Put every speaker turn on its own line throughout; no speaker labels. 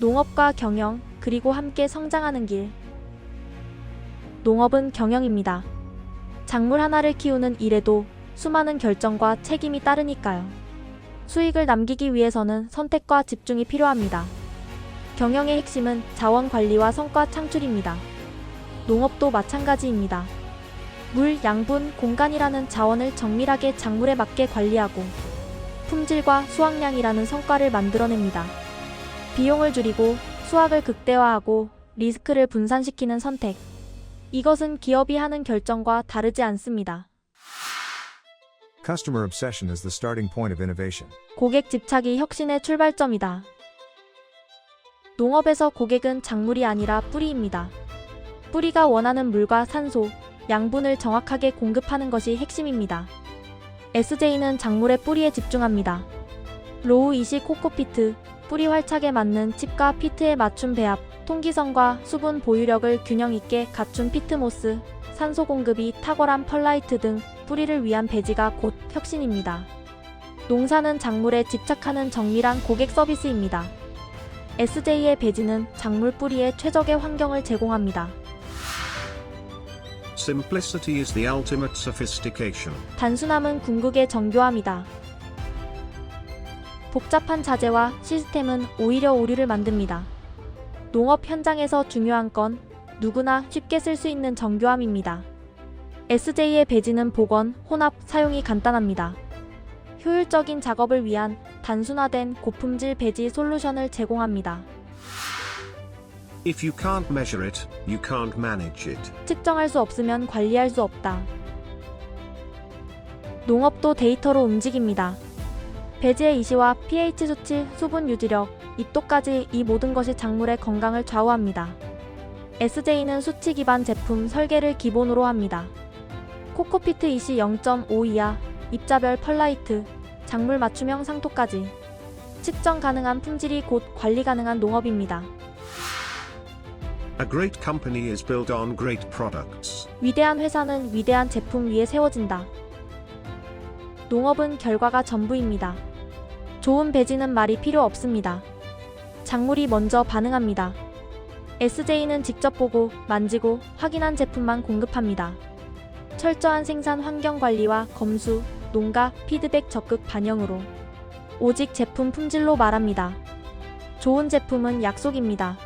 농업과 경영, 그리고 함께 성장하는 길. 농업은 경영입니다. 작물 하나를 키우는 일에도 수많은 결정과 책임이 따르니까요. 수익을 남기기 위해서는 선택과 집중이 필요합니다. 경영의 핵심은 자원 관리와 성과 창출입니다. 농업도 마찬가지입니다. 물, 양분, 공간이라는 자원을 정밀하게 작물에 맞게 관리하고 품질과 수확량이라는 성과를 만들어냅니다. 비용을 줄이고 수확을 극대화하고 리스크를 분산시키는 선택. 이것은 기업이 하는 결정과 다르지 않습니다.
Customer obsession is the starting point of innovation.
고객 집착이 혁신의 출발점이다. 농업에서 고객은 작물이 아니라 뿌리입니다. 뿌리가 원하는 물과 산소, 양분을 정확하게 공급하는 것이 핵심입니다. SJ는 작물의 뿌리에 집중합니다. 로우 이식 코코피트, 뿌리 활착에 맞는 칩과 피트의 맞춤 배합, 통기성과 수분 보유력을 균형 있게 갖춘 피트모스, 산소 공급이 탁월한 펄라이트 등 뿌리를 위한 배지가 곧 혁신입니다. 농사는 작물에 집착하는 정밀한 고객 서비스입니다. SJ의 배지는 작물 뿌리에 최적의 환경을 제공합니다.
Simplicity is the ultimate sophistication.
단순함은 궁극의 정교함이다. 복잡한 자재와 시스템은 오히려 오류를 만듭니다. 농업 현장에서 중요한 건 누구나 쉽게 쓸 수 있는 정교함입니다. SJ의 배지는 복원, 혼합, 사용이 간단합니다. 효율적인 작업을 위한 단순화된 고품질 배지 솔루션을 제공합니다.
If you can't measure it, you can't manage it.
측정할 수 없으면 관리할 수 없다. 농업도 데이터로 움직입니다. 배지의 이시와 pH 수치, 수분 유지력, 입도까지 이 모든 것이 작물의 건강을 좌우합니다. SJ는 수치 기반 제품 설계를 기본으로 합니다. 코코피트 이시 0.5 이하, 입자별 펄라이트, 작물 맞춤형 상토까지 측정 가능한 품질이 곧 관리 가능한 농업입니다.
A great company is built on great products.
위대한 회사는 위대한 제품 위에 세워진다. 농업은 결과가 전부입니다. 좋은 배지는 말이 필요 없습니다. 작물이 먼저 반응합니다. SJ는 직접 보고, 만지고, 확인한 제품만 공급합니다. 철저한 생산 환경 관리와 검수, 농가, 피드백 적극 반영으로 오직 제품 품질로 말합니다. 좋은 제품은 약속입니다.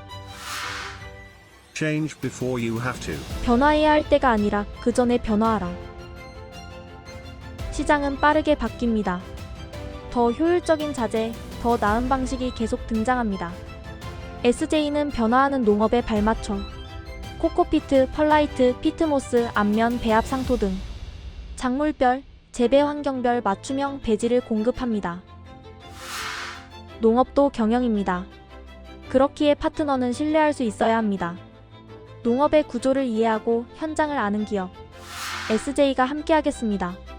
Change before you have to.
변화해야 할 때가 아니라 그 전에 변화하라. 시장은 빠르게 바뀝니다. 더 효율적인 자재, 더 나은 방식이 계속 등장합니다. SJ는 변화하는 농업에 발맞춰 코코피트, 펄라이트, 피트모스, 앞면, 배합 상토 등 작물별, 재배 환경별 맞춤형 배지를 공급합니다. 농업도 경영입니다. 그렇기에 파트너는 신뢰할 수 있어야 합니다. 농업의 구조를 이해하고 현장을 아는 기업 SJ가 함께하겠습니다.